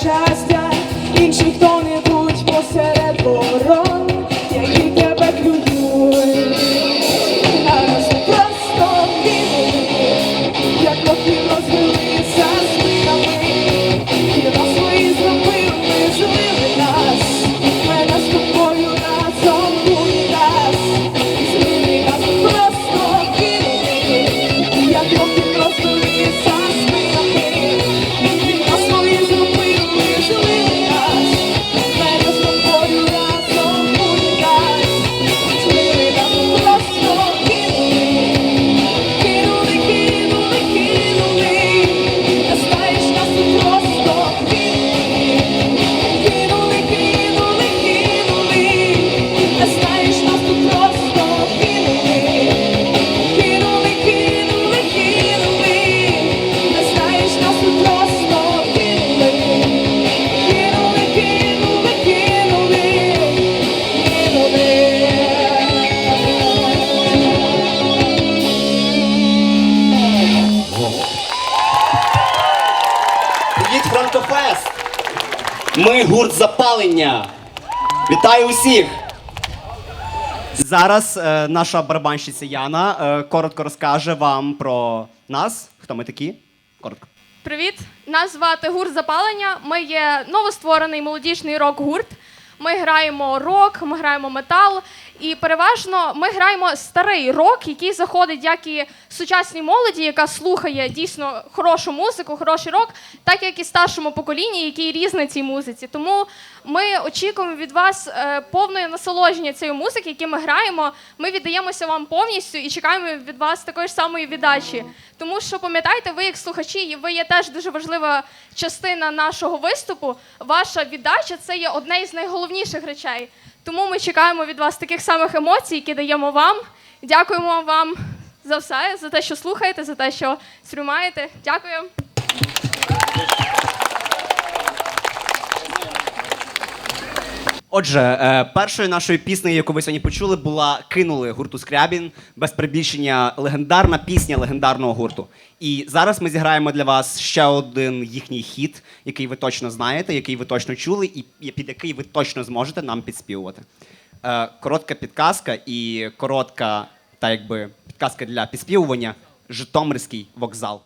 щастя, інших хто-небудь Ми гурт запалення. Вітаю усіх! Зараз е, наша барабанщиця Яна е, коротко розкаже вам про нас. Хто ми такі? Коротко. Привіт! Нас звати гурт Запалення. Ми є новостворений молодіжний рок-гурт. Ми граємо рок, ми граємо метал. І переважно ми граємо старий рок, який заходить як і сучасній молоді, яка слухає дійсно хорошу музику, хороший рок, так як і старшому поколінні, який різне цій музиці. Тому ми очікуємо від вас е, повної насолодження цією музики, яку ми граємо. Ми віддаємося вам повністю і чекаємо від вас такої ж самої віддачі. Тому що пам'ятайте, ви як слухачі, ви є теж дуже важлива частина нашого виступу. Ваша віддача це є одне із найголовніших речей. Тому ми чекаємо від вас таких самих емоцій, які даємо вам. Дякуємо вам за все, за те, що слухаєте, за те, що стрімаєте. Дякую. Отже, е, першою нашою піснею, яку ви сьогодні почули, була Кинули гурту Скрябін без прибільшення легендарна пісня легендарного гурту. І зараз ми зіграємо для вас ще один їхній хіт, який ви точно знаєте, який ви точно чули, і під який ви точно зможете нам підспівувати. Е, Коротка підказка і коротка, та якби підказка для підспівування Житомирський вокзал.